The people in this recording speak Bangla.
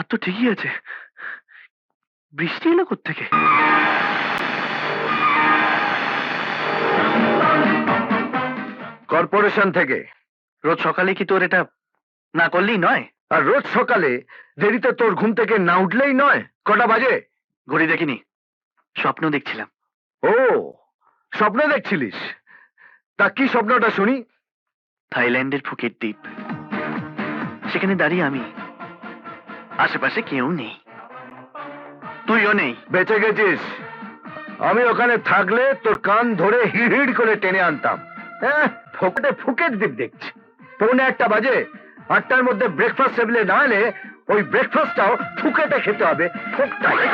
তো ঠিকই আছে। বৃষ্টি এলো থেকে কর্পোরেশন থেকে। রোজ সকালে কি তোর এটা না করলেই নয়? আর রোজ সকালে দেরিতে তোর ঘুম থেকে না উঠলেই নয়। কটা বাজে? ঘড়ি দেখিনি। স্বপ্ন দেখছিলাম। ও স্বপ্ন দেখছিলিস? তা কি স্বপ্নটা শুনি? থাইল্যান্ডের ফুকেট দ্বীপ। সেখানে দাঁড়িয়ে আমি আশেপাশে কেউ নেই। তুইও নেই। বেঁচে গেছিস। আমি ওখানে থাকলে তোর কান ধরে হিড় করে টেনে আনতাম। হ্যাঁ ফোকটে ফুকেট দিক দেখছি। পৌনে একটা বাজে। আটটার মধ্যে ব্রেকফাস্ট টেবিলে না এলে ওই ব্রেকফাস্টটাও ফুকেটে খেতে হবে। ফোকটাই।